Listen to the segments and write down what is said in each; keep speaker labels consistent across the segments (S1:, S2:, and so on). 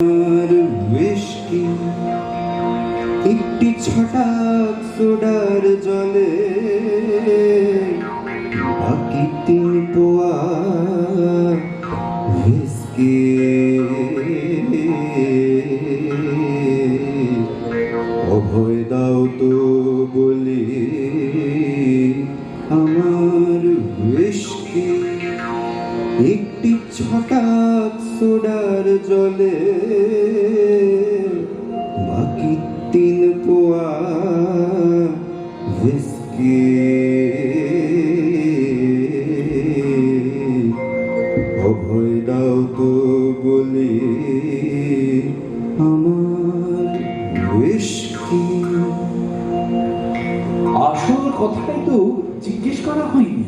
S1: আর whisky একটি ছটাক সোডার জলে বাকি তিন পোয়া হুইস্কি। অভয় দাও তো বলি আমার হুইস্কি একটি ছটাক সোডার জলে হুইস্কি অভয় দাও তো বলি আমার
S2: আসল কথাটাই তো জিজ্ঞেস করা হয়নি।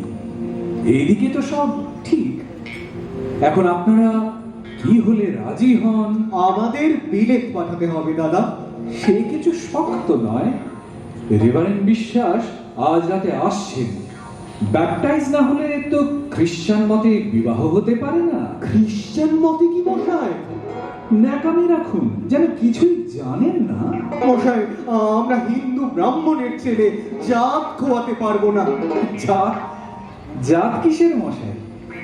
S2: এইদিকে তো সব ঠিক। এখন আপনারা কি হলে রাজি হন?
S3: আমাদের বিলেত পাঠাতে হবে দাদা।
S2: সে কিছু শক্ত নয়। রেভারেন্ড বিশ্বাস আজ রাতে আসছেন। ব্যাপটাইজ না হলে তো খ্রিস্টান মতে বিবাহ হতে পারে না।
S3: খ্রিস্টান মতে কি মশাই?
S2: ন্যাকামি রাখুন যেন কিছুই জানেন না।
S3: মশাই আমরা হিন্দু ব্রাহ্মণের ছেলে জাত খোয়াতে পারব না।
S2: জাত? জাত কিসের মশাই?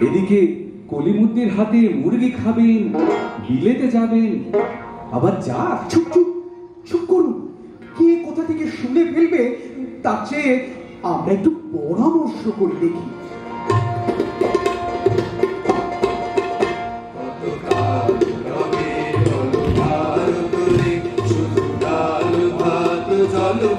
S2: এদিকে কলিমুদ্দির হাতে মুরগি খাবেন বিলেতে যাবেন আবার জাত?
S3: চুপ চুপ শুনে ফেলবে তার চেয়ে আমরা একটু পরামর্শ করে দেখি।
S1: জলের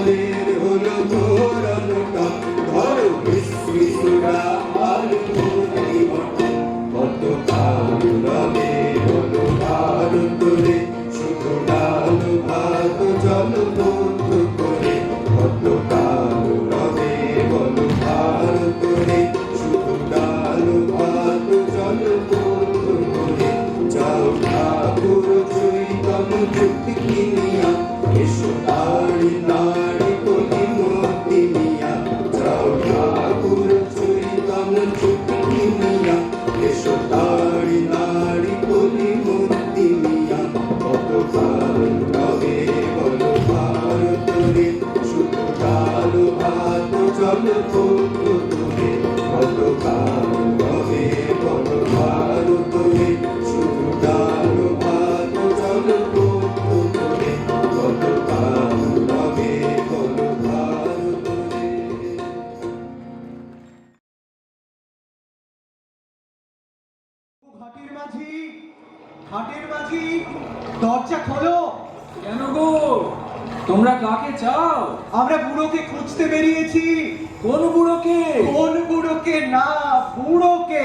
S1: জলের হলো ধরনটা ধরো সোডা আর কত কাল রবে হলো ভারত রে শুধু ডাল ভাত জল বন্ধ করে। কত কাল রবে হলো ভারত রে শুধু ডাল ভাত জল বন্ধ করে। যাও ঠাকুর চৈতন্য
S3: ঘাটের মাঝি ঘাটের মাঝি দরজা খোলো।
S2: কেন গো? তোমরা কাকে চাও?
S3: আমরা বুড়োকে খুঁজতে বেরিয়েছি।
S2: কোন বুড়োকে?
S3: কোন বুড়োকে না বুড়োকে।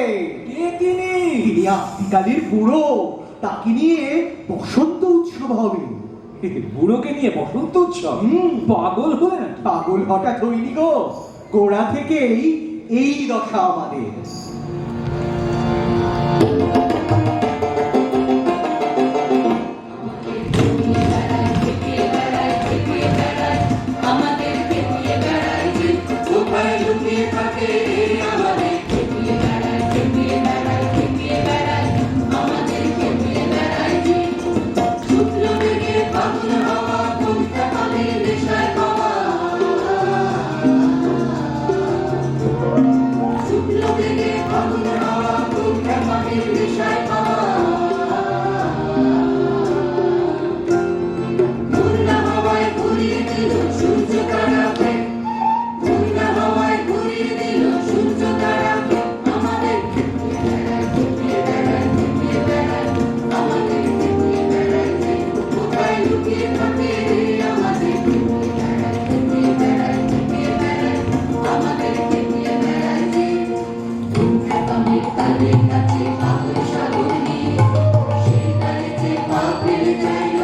S2: কে তিনি?
S3: তিনি আস্তিকালের বুড়ো। তাকে নিয়ে বসন্ত উৎসব হবে।
S2: বুড়োকে নিয়ে বসন্ত উৎসব?
S3: হুম।
S2: পাগল হলে নাকি?
S3: পাগল হঠাৎ হইনি গো। গোড়া থেকেই এই দশা আমাদের।
S4: Okay. baby baby